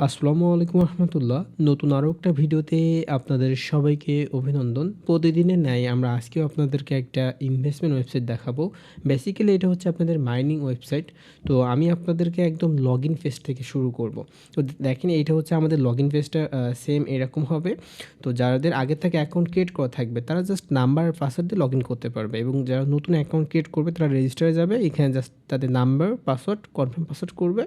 আসসালামু আলাইকুম রহমতুল্লাহ। নতুন আরও একটা ভিডিওতে আপনাদের সবাইকে অভিনন্দন। প্রতিদিনের ন্যায় আমরা আজকেও আপনাদেরকে একটা ইনভেস্টমেন্ট ওয়েবসাইট দেখাবো। বেসিক্যালি এটা হচ্ছে আপনাদের মাইনিং ওয়েবসাইট তো আমি আপনাদেরকে একদম লগ ইন পেজ থেকে শুরু করব। তো দেখেন এইটা হচ্ছে আমাদের লগ ইন পেজটা সেম এরকম হবে। তো যাদের আগে থেকে অ্যাকাউন্ট ক্রিয়েট করা থাকবে, তারা জাস্ট নাম্বার পাসওয়ার্ড দিয়ে লগ ইন করতে পারবে। এবং যারা নতুন অ্যাকাউন্ট ক্রিয়েট করবে, তারা রেজিস্টারে যাবে। এখানে জাস্ট তাদের নাম্বার পাসওয়ার্ড কনফার্ম পাসওয়ার্ড করবে।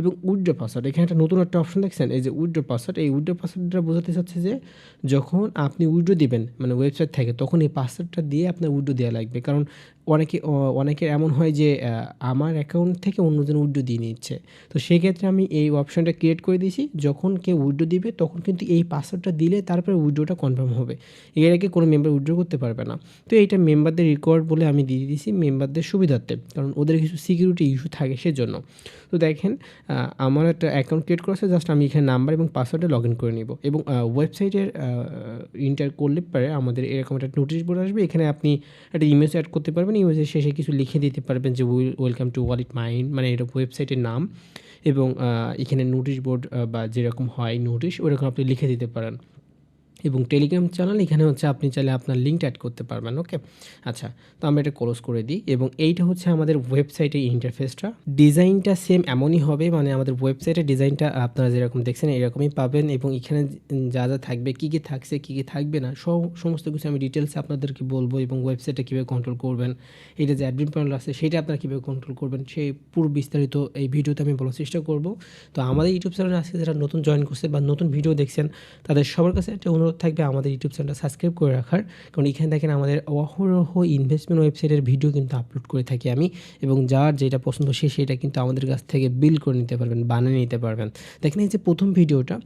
এবং উইথড্র পাসওয়ার্ড। এখানে একটা নতুন একটা অপশন দেখছেন? এই যে উইড্রো পাসওয়ার্ড, এই উইড্রো পাসওয়ার্ডটা বোঝাতে চাচ্ছে যে যখন আপনি উইথড্র দিবেন মানে ওয়েবসাইট থেকে, তখন এই পাসওয়ার্ডটা দিয়ে আপনার উইথড্র দেওয়া লাগবে। কারণ অনেকে অনেকের এমন হয় যে আমার অ্যাকাউন্ট থেকে অন্যজন উইড্রো দিয়ে নিচ্ছে। তো সেক্ষেত্রে আমি এই অপশানটা ক্রিয়েট করে দিয়েছি। যখন কেউ উইড্রো দিবে, তখন কিন্তু এই পাসওয়ার্ডটা দিলে তারপরে উইড্রোটা কনফার্ম হবে। এর আগে কোনো মেম্বার উইড্রো করতে পারবে না। তো এইটা মেম্বারদের রিকোয়ার্ড বলে আমি দিয়ে দিয়েছি মেম্বারদের সুবিধার্থে। কারণ ওদের কিছু সিকিউরিটি ইস্যু থাকে সেজন্য। তো দেখেন আমার একটা অ্যাকাউন্ট ক্রিয়েট করেছে জাস্ট আমি এখানে নাম্বার এবং পাসওয়ার্ডে লগ ইন করে নিব। এবং ওয়েবসাইটের ইন্টার করলে পারে আমাদের এরকম একটা নোটিশ বোর্ড আসবে, এখানে আপনি একটা ইমেজ অ্যাড করতে পারবেন ইমেজের শেষে কিছু লিখে দিতে পারবেন যে ওয়েলকাম টু ওয়ালিট মাইন্ড মানে এটা ওয়েবসাইটের নাম। এবং এখানে নোটিশ বোর্ড বা যেরকম হয় নোটিশ ওরকম আপনি লিখে দিতে পারেন। এবং টেলিগ্রাম চ্যানেল, এখানে হচ্ছে আপনি চাইলে আপনার লিঙ্ক অ্যাড করতে পারবেন ওকে আচ্ছা তো আমরা এটা ক্লোজ করে দিই এবং এইটা হচ্ছে আমাদের ওয়েবসাইটের ইন্টারফেসটা ডিজাইনটা সেম এমনই হবে মানে আমাদের ওয়েবসাইটের ডিজাইনটা আপনারা যেরকম দেখছেন, এরকমই পাবেন এবং এখানে যা যা থাকবে, কী কী থাকছে, কী কী থাকবে না, সব, সমস্ত কিছু আমি ডিটেলসে আপনাদেরকে বলব এবং ওয়েবসাইটটা কীভাবে কন্ট্রোল করবেন এটা যে অ্যাডমিন প্যানেল আছে, সেটা আপনারা কীভাবে কন্ট্রোল করবেন সেই পুরো বিস্তারিত এই ভিডিওতে আমি বলার চেষ্টা করব। তো আমাদের ইউটিউব চ্যানেলে আজকে যারা নতুন জয়েন করছে বা নতুন ভিডিও দেখছেন, তাদের সবার কাছে একটা থাকবে আমাদের ইউটিউব চ্যানেলটা সাবস্ক্রাইব করে রাখার। কারণ এখানে দেখেন আমাদের অহরহ ইনভেস্টমেন্ট ওয়েবসাইটের ভিডিও কিন্তু আপলোড করে থাকি আমি এবং যার যেটা পছন্দ সে সেটা কিন্তু আমাদের কাছ থেকে বিল করে নিতে পারবেন, বানিয়ে নিতে পারবেন। দেখেন এই যে প্রথম ভিডিওটা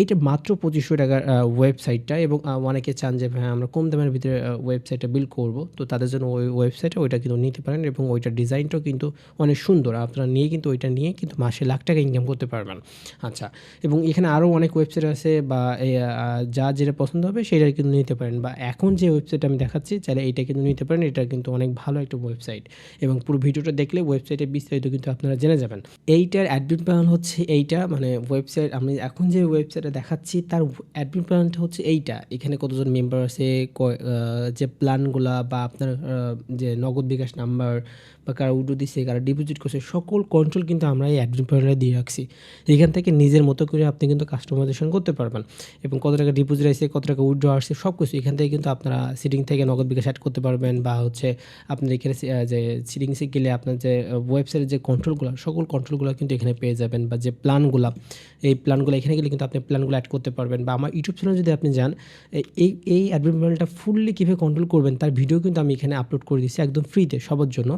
এইটা মাত্র পঁচিশশো টাকার ওয়েবসাইটটা এবং অনেকে চান যে হ্যাঁ আমরা কম দামের ভিতরে ওয়েবসাইটটা বিল করব। তো তাদের জন্য ওই ওয়েবসাইটে ওইটা কিন্তু নিতে পারেন এবং ওইটার ডিজাইনটাও কিন্তু অনেক সুন্দর। আপনারা নিয়ে কিন্তু ওইটা নিয়ে কিন্তু মাসে লাখ টাকা ইনকাম করতে পারবেন। আচ্ছা এবং এখানে আরও অনেক ওয়েবসাইট আছে বা যা যেটা পছন্দ হবে সেটা কিন্তু নিতে পারেন। বা এখন যে ওয়েবসাইট আমি দেখাচ্ছি, চাইলে এইটা কিন্তু নিতে পারেন। এটা কিন্তু অনেক ভালো একটা ওয়েবসাইট এবং পুরো ভিডিওটা দেখলে ওয়েবসাইটে বিস্তারিত কিন্তু আপনারা জেনে যাবেন। এইটার অ্যাডমিন প্ল্যান হচ্ছে এইটা। মানে ওয়েবসাইট আমি এখন যে ওয়েবসাইটে দেখাচ্ছি, তার অ্যাডমিন প্ল্যানটা হচ্ছে এইটা। এখানে কতজন মেম্বার আছে যে প্ল্যানগুলা বা আপনার যে নগদ বিকাশ নাম্বার বা কারা উডো দিচ্ছে কারা ডিপোজিট করছে, সকল কন্ট্রোল কিন্তু আমরা এই অ্যাডমিন প্যানেলে দিয়ে রাখছি। এখান থেকে নিজের মতো করে আপনি কিন্তু কাস্টমাইজেশন করতে পারবেন। এবং কত টাকা ডিপোজিট আসছে, কত টাকা উইড্রো আসছে সব কিছু এখান থেকে কিন্তু আপনারা সিটিং থেকে নগদ বিকাশ অ্যাড করতে পারবেন বা হচ্ছে আপনার এখানে যে সিটিংসে গেলে আপনার যে ওয়েবসাইটের যে কন্ট্রোলগুলো সকল কন্ট্রোলগুলো কিন্তু এখানে পেয়ে যাবেন বা যে প্ল্যানগুলো এই প্ল্যানগুলো এখানে গেলে কিন্তু আপনি প্ল্যানগুলো অ্যাড করতে পারবেন। বা আমার ইউটিউব চ্যানেল যদি আপনি যান এই এই অ্যাডমিন প্যানেলটা ফুললি কীভাবে কন্ট্রোল করবেন, তার ভিডিও কিন্তু আমি এখানে আপলোড করে দিচ্ছি একদম ফ্রিতে সবার জন্য।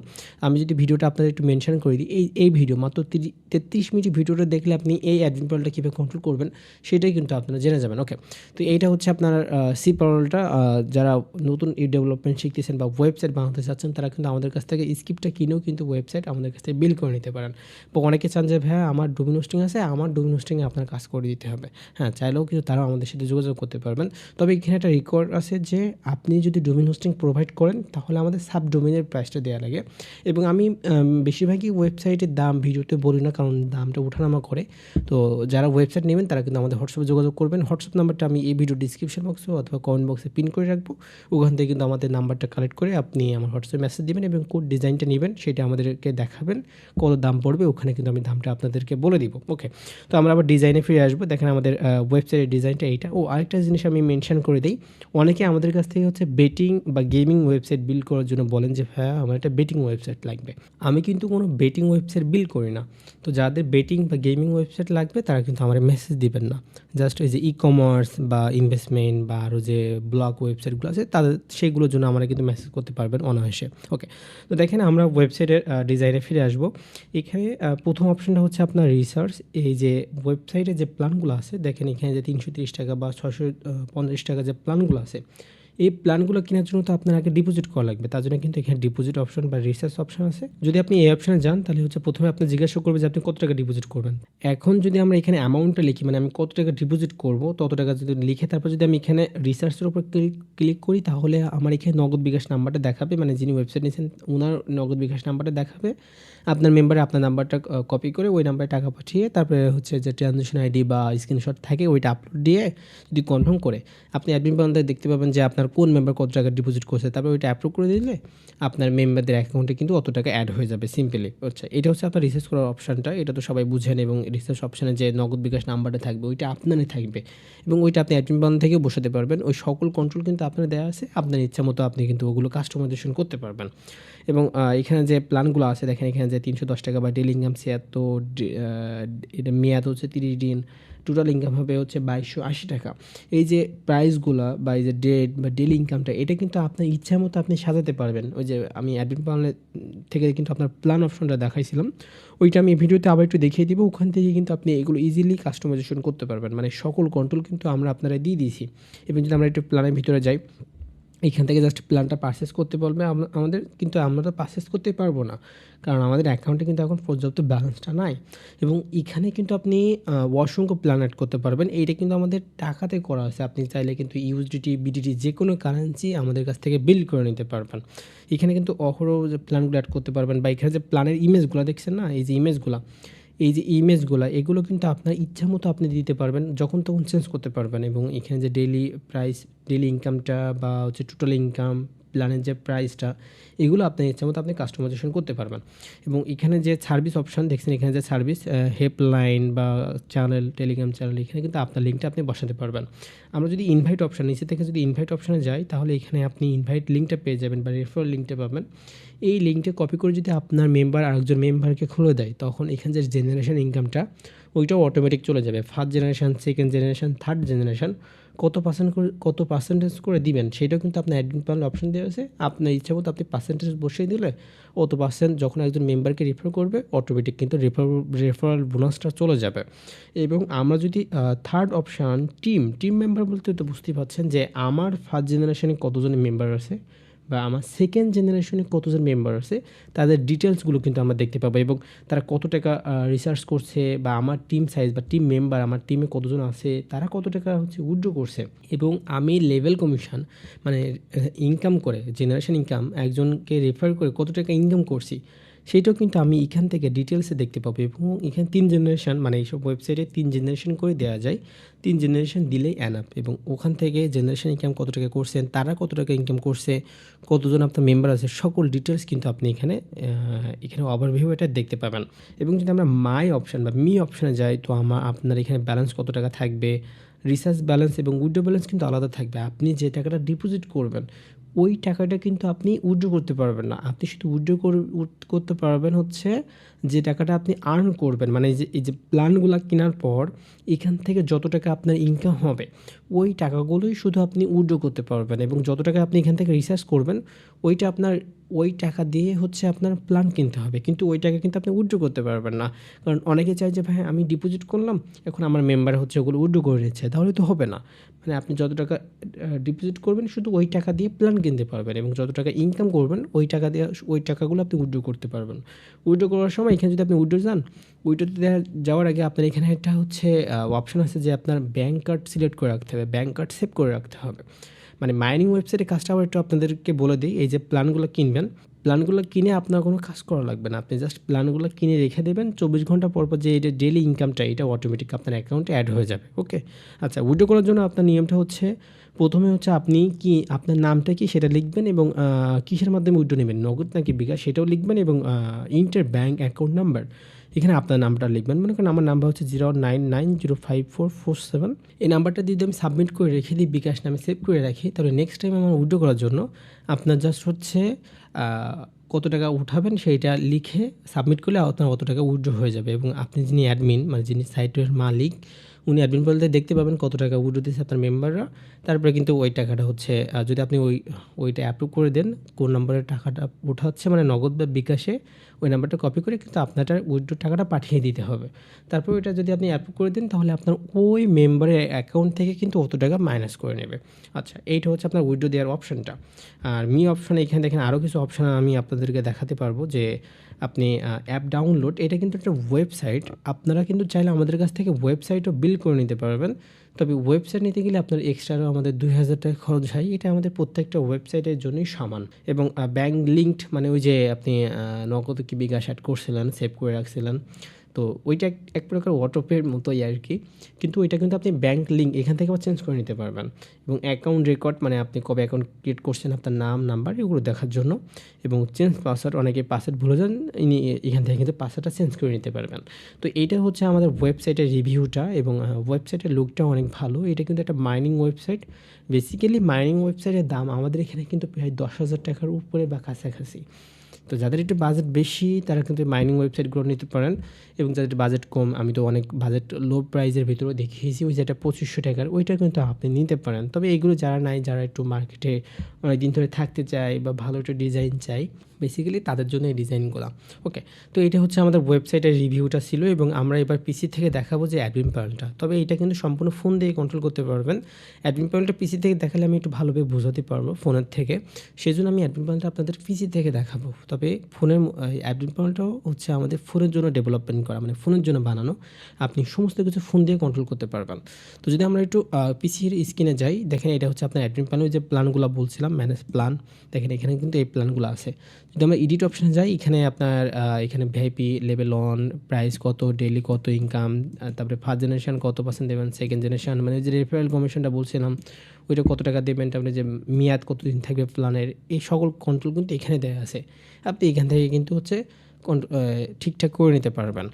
আমি যদি ভিডিওটা আপনাদের একটু মেনশন করে দিই, এই এই ভিডিও মাত্র তেত্রিশ মিনিট ভিডিওটা দেখলে আপনি এই অ্যাডমিন প্যানেলটা কীভাবে কন্ট্রোল করবেন, সেটাই কিন্তু আপনারা জেনে যাবেন ওকে তো এইটা হচ্ছে আপনার সি প্যানেলটা যারা নতুন ই ডেভেলপমেন্ট শিখতেছেন বা ওয়েবসাইট বানাতে চাচ্ছেন, তারা কিন্তু আমাদের কাছ থেকে স্ক্রিপ্টটা কিনেও কিন্তু ওয়েবসাইট আমাদের কাছ থেকে বিল করে নিতে পারেন। বা অনেকে চান যে ভাই আমার ডোমিন হোস্টিং আছে, আমার ডোমিন হোস্টিংয়ে আপনার কাজ করে দিতে হবে। হ্যাঁ চাইলেও কিন্তু তারাও আমাদের সাথে যোগাযোগ করতে পারবেন। তবে এখানে একটা রেকর্ড আছে যে, আপনি যদি ডোমিন হোস্টিং প্রোভাইড করেন, তাহলে আমাদের সাব ডোমিনের প্রাইসটা দেওয়া লাগে। এবং আমি বেশিরভাগই ওয়েবসাইটের দাম ভিডিওতে বলি না, কারণ দামটা ওঠানামা করে। তো যারা ওয়েবসাইট নেবেন, তারা কিন্তু আমাদের হোয়াটসঅ্যাপে যোগাযোগ করবেন। হোয়াটসঅ্যাপ নাম্বারটা আমি এই ভিডিও ডিসক্রিপশন বক্সে অথবা কমেন্ট বক্সে পিন করে রাখব। ওখান থেকে কিন্তু আমাদের নাম্বারটা কালেক্ট করে আপনি আমার হোয়াটসঅ্যাপে মেসেজ দেবেন এবং কোড ডিজাইনটা নেবেন, সেটা আমাদেরকে দেখাবেন, কত দাম পড়বে, ওখানে কিন্তু আমি দামটা আপনাদেরকে বলে দিব। ওকে তো আমরা আবার ডিজাইনে ফিরে আসব। দেখেন আমাদের ওয়েবসাইটের ডিজাইনটা এইটা। ও, আরেকটা জিনিস আমি মেনশন করে দিই। অনেকে আমাদের কাছ থেকে হচ্ছে বেটিং বা গেমিং ওয়েবসাইট বিল করার জন্য বলেন যে হ্যাঁ আমার একটা বেটিং ওয়েবসাইট লাগবে। আমি কিন্তু কোনো বেটিং ওয়েবসাইট বিল করি না। তো যাদের বেটিং বা গেমিং ওয়েবসাইট লাগবে, তারা কিন্তু আমার মেসেজ দিবেন না। জাস্ট ওই যে ই কমার্স বা ইনভেস্টমেন্ট বা আরও যে ব্লগ ওয়েবসাইটগুলো আছে, তাদের সেইগুলোর জন্য আমরা কিন্তু মেসেজ করতে পারবেন অনায়াসে। ওকে তো দেখেন আমরা ওয়েবসাইটের ডিজাইনে ফিরে আসব। এখানে প্রথম অপশনটা হচ্ছে আপনার রিসার্চ এই যে ওয়েবসাইটে যে প্ল্যানগুলো আছে, দেখেন এখানে যে তিনশো টাকা বা ছশো পঞ্চাশ টাকা যে প্ল্যানগুলো আছে এই প্ল্যানগুলো কেনার জন্য তো আপনার আগে ডিপোজিট করা লাগবে। তার জন্য কিন্তু এখানে ডিপোজিট অপশন বা রিসার্চ অপশন আছে। যদি আপনি এই অপশনে যান, তাহলে হচ্ছে প্রথমে আপনি জিজ্ঞাসা করবে যে আপনি কত টাকা ডিপোজিট করবেন। এখন যদি আমরা এখানে অ্যামাউন্টটা লিখি মানে আমি কত টাকা ডিপোজিট করব, তত টাকা যদি লিখে তারপর যদি আমি এখানে রিসার্চের উপর ক্লিক ক্লিক করি, তাহলে আমার এখানে নগদ বিকাশ নাম্বারটা দেখাবে। মানে যিনি ওয়েবসাইট নিয়েছেন ওনার নগদ বিকাশ নাম্বারটা দেখাবে। আপনার মেম্বারে আপনার নাম্বারটা কপি করে ওই নাম্বারে টাকা পাঠিয়ে তারপরে হচ্ছে যে ট্রানজেকশন আইডি বা স্ক্রিনশট থাকে, ওইটা আপলোড দিয়ে যদি কনফার্ম করে, আপনি অ্যাডমিন পান্ডে দেখতে পাবেন যে আপনার কোন মেম্বার কত টাকা ডিপোজিট করছে, তারপর ওইটা অ্যাপ্রুভ করে দিলে আপনার মেম্বারদের অ্যাকাউন্টে কিন্তু অত টাকা অ্যাড হয়ে যাবে সিম্পলি আচ্ছা এটা হচ্ছে আপনার রিসার্চ করার অপশানটা এটা তো সবাই বুঝেন এবং রিসার্চ অপশানে যে নগদ বিকাশ নাম্বারটা থাকবে, ওইটা আপনারই থাকবে এবং ওইটা আপনি অ্যাডমিন পান থেকে বসাতে পারবেন। ওই সকল কন্ট্রোল কিন্তু আপনার দেওয়া আছে, আপনার ইচ্ছা মতো আপনি কিন্তু ওগুলো কাস্টমাইজেশন করতে পারবেন। এবং এখানে যে প্ল্যানগুলো আছে, দেখেন এখানে যে তিনশো দশ টাকা বা ডেলি ইনকাম ছিয়াত্তর এটা মেয়াদ হচ্ছে তিরিশ দিন টোটাল ইনকাম হবে হচ্ছে বাইশশো আশি টাকা। এই যে প্রাইসগুলো বা এই যে ডেট বা ডেলি ইনকামটা এটা কিন্তু আপনার ইচ্ছা মতো আপনি সাজাতে পারবেন। ওই যে আমি অ্যাডমিন প্ল্যানে থেকে কিন্তু আপনার প্ল্যান অপশনটা দেখাইছিলাম। ওইটা আমি ভিডিওতে আবার একটু দেখিয়ে দিব। ওখান থেকে কিন্তু আপনি এগুলো ইজিলি কাস্টমাইজেশন করতে পারবেন। মানে সকল কন্ট্রোল কিন্তু আমরা আপনারা দিয়ে দিয়েছি। এবং যদি আমরা একটু প্ল্যানের ভিতরে যাই এইখান থেকে জাস্ট প্ল্যানটা পারচেস করতে বলবে। আম- আমাদের কিন্তু আমরা তো পারচেস করতে পারব না। কারণ আমাদের অ্যাকাউন্টে কিন্তু এখন পর্যাপ্ত ব্যালেন্সটা নাই। এবং এখানে কিন্তু আপনি অসংখ্য প্ল্যান অ্যাড করতে পারবেন। এইটা কিন্তু আমাদের টাকাতে করা আছে আপনি চাইলে কিন্তু ইউএসডিটি বিডিটি যে কোনো কারেন্সি আমাদের কাছ থেকে বিল করে নিতে পারবেন। এখানে কিন্তু অহরহ যে প্ল্যানগুলো অ্যাড করতে পারবেন বা এখানে যে প্ল্যানের ইমেজগুলো দেখছেন না? এই যে ইমেজগুলো এই যে ইমেজগুলো এগুলো কিন্তু আপনার ইচ্ছা মতো আপনি দিতে পারবেন, যখন তখন চেঞ্জ করতে পারবেন এবং এখানে যে ডেলি প্রাইস ডেলি ইনকামটা বা হচ্ছে টোটাল ইনকাম প্ল্যানের যে প্রাইসটা, এগুলো আপনার ইচ্ছা মতো আপনি কাস্টমাইজেশন করতে পারবেন। এবং এখানে যে সার্ভিস অপশন দেখছেন এখানে যে সার্ভিস হেল্পলাইন বা চ্যানেল টেলিগ্রাম চ্যানেল এখানে কিন্তু আপনার লিঙ্কটা আপনি বসাতে পারবেন। আমরা যদি ইনভাইট অপশান নিচে থেকে যদি ইনভাইট অপশানে যাই, তাহলে এখানে আপনি ইনভাইট লিঙ্কটা পেয়ে যাবেন বা রেফার লিঙ্কটা পাবেন। এই লিঙ্কটা কপি করে যদি আপনার মেম্বার আরেকজন মেম্বারকে খুলে দেয়, তখন এখানে যে জেনারেশন ইনকামটা ওইটাও অটোমেটিক চলে যাবে। First generation second generation third generation কত পার্সেন্ট করে, কত পার্সেন্টেজ করে দিবেন, সেটাও কিন্তু আপনার অ্যাডমিন প্যানেল অপশন দেওয়া হয়েছে আপনার ইচ্ছা মতো আপনি পার্সেন্টেজ বসিয়ে দিলে অত পার্সেন্ট যখন একজন মেম্বারকে রেফার করবে অটোমেটিক কিন্তু রেফার রেফারাল বোনাসটা চলে যাবে। এবং আমরা যদি third option team team member বলতে তো বুঝতেই পারছেন যে আমার ফার্স্ট জেনারেশনে কতজনের মেম্বার আছে? বা আমার সেকেন্ড জেনারেশনে কতজন মেম্বার আছে, তাদের ডিটেলসগুলো কিন্তু আমরা দেখতে পাবো এবং তারা কত টাকা রিসার্চ করছে বা আমার টিম সাইজ বা টিম মেম্বার আমার টিমে কতজন আছে, তারা কত টাকা হচ্ছে উইড্রো করছে। এবং আমি লেভেল কমিশন মানে ইনকাম করে জেনারেশন ইনকাম একজনকে রেফার করে কত টাকা ইনকাম করছি সেইটাও কিন্তু আমি এখান থেকে ডিটেলসে দেখতে পাবো এবং এখানে তিন জেনারেশান মানে এইসব ওয়েবসাইটে তিন জেনারেশন করে দেওয়া যায়। তিন জেনারেশন দিলেই অ্যানাপ এবং ওখান থেকে জেনারেশন ইনকাম কত টাকা করছেন তারা কত টাকা ইনকাম করছে, কতজন আপনার মেম্বার আছে, সকল ডিটেলস কিন্তু আপনি এখানে এখানে ওভারভিউ এটা দেখতে পাবেন। এবং যদি আমরা মাই অপশান বা মি অপশানে যাই, তো আমার আপনার এখানে ব্যালেন্স কত টাকা থাকবে রিসার্চ ব্যালেন্স এবং উইড্রো ব্যালেন্স কিন্তু আলাদা থাকবে। আপনি যে টাকাটা ডিপোজিট করবেন ওই টাকাটা কিন্তু আপনি উইড্রো করতে পারবেন না। আপনি শুধু উইড্রো করতে পারবেন হচ্ছে যে টাকাটা আপনি আর্ন করবেন। মানে যে, এই যে প্ল্যানগুলো কেনার পর এখান থেকে যত টাকা আপনার ইনকাম হবে, ওই টাকাগুলোই শুধু আপনি উইড্রো করতে পারবেন এবং যত টাকা আপনি এখান থেকে রিসার্চ করবেন, ওইটা আপনার ওই টাকা দিয়ে হচ্ছে আপনার প্ল্যান কিনতে হবে। কিন্তু ওই টাকা কিন্তু আপনি উইড্রো করতে পারবেন না। কারণ অনেকে চায় যে, ভাই, আমি ডিপোজিট করলাম, এখন আমার মেম্বার হচ্ছে ওগুলো উইড্রো করে নিচ্ছে। তাহলে তো হবে না। মানে আপনি যত টাকা ডিপোজিট করবেন, শুধু ওই টাকা দিয়ে প্ল্যান কিনতে পারবেন এবং যত টাকা ইনকাম করবেন, ওই টাকা দিয়ে, ওই টাকাগুলো আপনি উইড্রো করতে পারবেন। উইড্রো করার সময় এখানে যদি আপনি উইড্রো যান উইড্রোতে যাওয়ার আগে আপনার এখানে একটা হচ্ছে অপশন আছে যে, আপনার ব্যাঙ্ক কার্ড সিলেক্ট করে রাখতে হবে। ব্যাঙ্ক কার্ড সেভ করে রাখতে হবে। মানে মাইনিং ওয়েবসাইটে কাজটা আবার একটু আপনাদেরকে বলে দিই, এই যে প্ল্যানগুলো কিনবেন প্ল্যানগুলো কিনে আপনার কোনো কাজ করা লাগবে না। আপনি জাস্ট প্ল্যানগুলো কিনে রেখে দেবেন, চব্বিশ ঘণ্টা পর পর যে এটা ডেলি ইনকামটা এটা অটোমেটিক আপনার অ্যাকাউন্টে অ্যাড হয়ে যাবে ওকে আচ্ছা উইড্রো করার জন্য আপনার নিয়মটা হচ্ছে, প্রথমে হচ্ছে আপনি কি, আপনার নামটা কি সেটা লিখবেন এবং কিসের মাধ্যমে উইড্রো নেবেন, নগদ নাকি বিকাশ সেটাও লিখবেন এবং ইন্টার ব্যাঙ্ক অ্যাকাউন্ট নাম্বার এখানে আপনার নাম্বারটা লিখবেন। মনে করেন আমার নাম্বার হচ্ছে zero nine nine zero five four four seven. এই নাম্বারটা যদি আমি সাবমিট করে রেখে দিই, বিকাশ নামে সেভ করে রাখি, তাহলে নেক্সট টাইম আমার উইড্রো করার জন্য আপনার জাস্ট হচ্ছে কত টাকা উঠাবেন সেইটা লিখে সাবমিট করলে আপনার কত টাকা উইড্রো হয়ে যাবে। এবং আপনি যিনি অ্যাডমিন মানে যিনি সাইটের মালিক উনি অ্যাডমিন বলতে দেখতে পাবেন কত টাকা উইড্রো দিয়েছে আপনার মেম্বাররা তারপরে কিন্তু ওই টাকাটা হচ্ছে যদি আপনি ওই, ওইটা অ্যাপ্রুভ করে দেন, কোন নম্বরে টাকাটা ওঠাচ্ছে মানে নগদ বা বিকাশে, ওই নাম্বারটা কপি করে কিন্তু আপনারটা উইড্রো টাকাটা পাঠিয়ে দিতে হবে। তারপর ওইটা যদি আপনি অ্যাপ্রুভ করে দেন, তাহলে আপনার ওই মেম্বারের অ্যাকাউন্ট থেকে কিন্তু অত টাকা মাইনাস করে নেবে। আচ্ছা এইটা হচ্ছে আপনার উইড্রো দেওয়ার অপশনটা আর মি অপশনে এখানে দেখেন আরও কিছু অপশান আমি আপনাদেরকে দেখাতে পারব যে আপনি অ্যাপ ডাউনলোড এটা কিন্তু একটা ওয়েবসাইট আপনারা কিন্তু চাইলে আমাদের কাছ থেকে ওয়েবসাইটও বিল করে নিতে পারবেন। তবে ওয়েবসাইট নিতে গেলে আপনার এক্সট্রারও আমাদের দুই হাজার টাকা খরচ হয়। এটা আমাদের প্রত্যেকটা ওয়েবসাইটের জন্যই সমান। এবং ব্যাঙ্ক লিঙ্কড মানে ওই যে আপনি নগদ কি বিঘা অ্যাড করছিলেন সেভ করে রাখছিলেন। তো ওইটা এক- প্রকার অটোপের মতোই আর কি। কিন্তু ওইটা কিন্তু আপনি ব্যাঙ্ক লিঙ্ক এখান থেকে আবার চেঞ্জ করে নিতে পারবেন। এবং অ্যাকাউন্ট রেকর্ড মানে আপনি কবে অ্যাকাউন্ট ক্রিয়েট করছেন, আপনার নাম নাম্বার এগুলো দেখার জন্য। এবং চেঞ্জ পাসওয়ার্ড অনেকে পাসওয়ার্ড ভুলে যান, ইনি এখান থেকে কিন্তু পাসওয়ার্ডটা চেঞ্জ করে নিতে পারবেন। তো এইটা হচ্ছে আমাদের ওয়েবসাইটের রিভিউটা এবং ওয়েবসাইটের লুকটা অনেক ভালো। এটা কিন্তু একটা মাইনিং ওয়েবসাইট বেসিক্যালি মাইনিং ওয়েবসাইটের দাম আমাদের এখানে কিন্তু প্রায় দশ হাজার টাকার উপরে বা কাছাকাছি। তো যাদের একটু বাজেট বেশি, তারা কিন্তু মাইনিং ওয়েবসাইটগুলো নিতে পারেন এবং যাদের বাজেট কম, আমি তো অনেক বাজেট লো প্রাইসের ভিতরেও দেখিয়েছি ওই যেটা পঁচিশশো টাকার, ওইটা কিন্তু আপনি নিতে পারেন। তবে এগুলো যারা নাই, যারা একটু মার্কেটে অনেক দিন ধরে থাকতে চায় বা ভালো একটা ডিজাইন চাই বেসিক্যালি তাদের জন্য এই ডিজাইনগুলো ওকে তো এটা হচ্ছে আমাদের ওয়েবসাইটের রিভিউটা ছিল এবং আমরা এবার পিসি থেকে দেখাবো যে অ্যাডমিন প্যানেলটা তবে এটা কিন্তু সম্পূর্ণ ফোন দিয়ে কন্ট্রোল করতে পারবেন। অ্যাডমিন প্যানেলটা পিসি থেকে দেখালে আমি একটু ভালোভাবে বোঝাতে পারব ফোনের থেকে। সেই জন্য আমি অ্যাডমিন প্যানেলটা আপনাদের পিসি থেকে দেখাবো। তবে ফোনের অ্যাডমিন প্যানেলটাও হচ্ছে আমাদের ফোনের জন্য ডেভেলপমেন্ট করা মানে ফোনের জন্য বানানো। আপনি সমস্ত কিছু ফোন দিয়ে কন্ট্রোল করতে পারবেন। তো যদি আমরা একটু পিসির স্ক্রিনে যাই, দেখেন এটা হচ্ছে আপনার অ্যাডমিন প্যানেল যে প্ল্যানগুলো বলছিলাম ম্যানেজ প্ল্যান দেখেন এখানে কিন্তু এই প্ল্যানগুলো আছে। যদি আমরা এডিট অপশানে যাই, এখানে আপনার এখানে ভিআইপি লেভেল অন প্রাইস কত ডেলি কত ইনকাম তারপরে ফার্স্ট জেনারেশন কত পার্সেন্ট দেবেন সেকেন্ড জেনারেশন মানে যে রেফারেল কমিশনটা বলছিলাম ওইটা কত টাকা দেবেন আপনি যে মেয়াদ কতদিন থাকবে প্ল্যানের এই সকল কন্ট্রোল কিন্তু এখানে দেওয়া আছে। আপনি এখান থেকে কিন্তু হচ্ছে ঠিকঠাক করে নিতে পারবেন।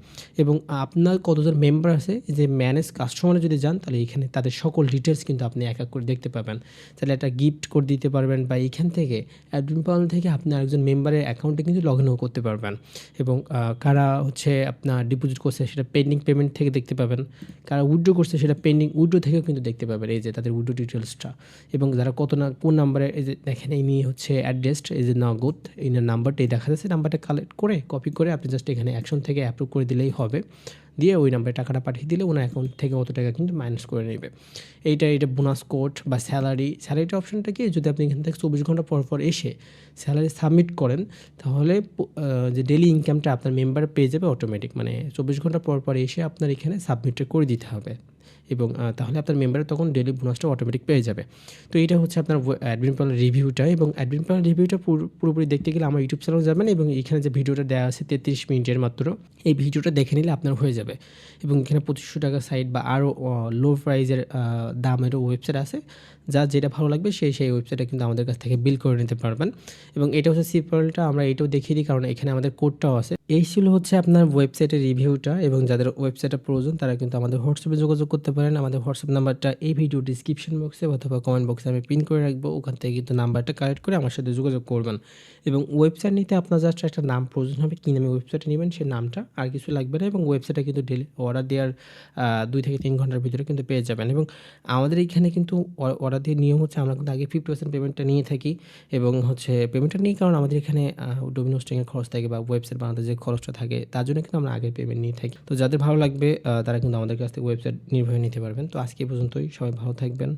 এবং আপনার কতজন মেম্বার আছে, এই যে ম্যানেজ কাস্টমারে যদি যান, তাহলে এখানে তাদের সকল ডিটেলস কিন্তু আপনি এক এক করে দেখতে পাবেন। তাহলে একটা গিফট করে দিতে পারবেন বা এখান থেকে অ্যাডমিন প্যানেল থেকে আপনি আরেকজন মেম্বারের অ্যাকাউন্টে কিন্তু লগ ইনও করতে পারবেন। এবং কারা হচ্ছে আপনার ডিপোজিট করছে, সেটা পেন্ডিং পেমেন্ট থেকে দেখতে পাবেন। কারা উইড্রো করছে, সেটা পেন্ডিং উইড্রো থেকেও কিন্তু দেখতে পাবেন, এই যে তাদের উইড্রো ডিটেলসটা এবং যারা কত না, কোন নাম্বারে এই যে দেখেন ইনি হচ্ছে অ্যাড্রেস এই যে নগদ, এই নাম্বারটাই দেখা যাচ্ছে নাম্বারটা কালেক্ট করে কপি করে আপনি জাস্ট এখানে অ্যাকশন থেকে অ্যাপ্রুভ করে দিলেই হবে। দিয়ে ওই নাম্বারে টাকাটা পাঠিয়ে দিলে ওনার অ্যাকাউন্ট থেকে অত টাকা কিন্তু মাইনাস করে নেবে। এইটা এটা বোনাস কোড বা স্যালারি স্যালারিটা অপশনটা কি? যদি আপনি এখান থেকে চব্বিশ ঘণ্টা পর পর এসে স্যালারি সাবমিট করেন, তাহলে যে ডেলি ইনকামটা আপনার মেম্বার পেয়ে যাবে অটোমেটিক মানে চব্বিশ ঘণ্টা পর পর এসে আপনার এখানে সাবমিটটা করে দিতে হবে। এবং তাহলে আপনার মেম্বার তখন ডেলি বোনাসটা অটোমেটিক পেয়ে যাবে। তো এটা হচ্ছে আপনার অ্যাডমিন প্ল্যান রিভিউটা এবং অ্যাডমিন প্ল্যান রিভিউটা পুরোপুরি দেখতে গেলে আমার ইউটিউব চ্যানেল যাবেন এবং এখানে যে ভিডিওটা দেওয়া আছে তেত্রিশ মিনিটের মাত্র, এই ভিডিওটা দেখে নিলে আপনার হয়ে যাবে। এবং এখানে পঁচিশশো টাকা সাইট বা আরও লো প্রাইজের দামেরও ওয়েবসাইট আছে। যা যেটা ভালো লাগবে সেই সেই ওয়েবসাইটে কিন্তু আমাদের কাছ থেকে বিল করে নিতে পারবেন। এবং এটা হচ্ছে সিপারলটা আমরা এটাও দেখিয়ে দিই, কারণ এখানে আমাদের কোডটাও আছে। এই ছিল হচ্ছে আপনার ওয়েবসাইটের রিভিউটা এবং যাদের ওয়েবসাইটটা প্রয়োজন, তারা কিন্তু আমাদের হোয়াটসঅ্যাপে যোগাযোগ করতে পারেন। আমাদের হোয়াটসঅ্যাপ নাম্বারটা এই ভিডিও ডিসক্রিপশন বক্সে অথবা কমেন্ট বক্সে আমি পিন করে রাখব। ওখান থেকে কিন্তু নাম্বারটা কালেক্ট করে আমার সাথে যোগাযোগ করবেন। এবং ওয়েবসাইট নিতে আপনার জাস্ট একটা নাম প্রয়োজন হবে, কী নামে ওয়েবসাইটে নেবেন সেই নামটা আর কিছু লাগবে না এবং ওয়েবসাইটে কিন্তু ডেলি অর্ডার দেওয়ার দুই থেকে তিন ঘণ্টার ভিতরে কিন্তু পেয়ে যাবেন। এবং আমাদের এখানে কিন্তু অর্ডার দিয়ে নিয়ম হচ্ছে আমরা কিন্তু আগে ফিফটি পার্সেন্ট পেমেন্টটা নিয়ে থাকি এবং হচ্ছে পেমেন্টটা নিই কারণ আমাদের এখানে ডোমিনো খরচ থাকে বা ওয়েবসাইট বানাতে যে খরচটা থাকে, তার জন্য কিন্তু আমরা আগে পেমেন্ট নিয়ে থাকি। তো যাদের ভালো লাগবে তারা কিন্তু আমাদের কাছ থেকে ওয়েবসাইট নির্ভয়ে নিতে পারবেন। তো আজকে পর্যন্তই। সবাই ভালো থাকবেন।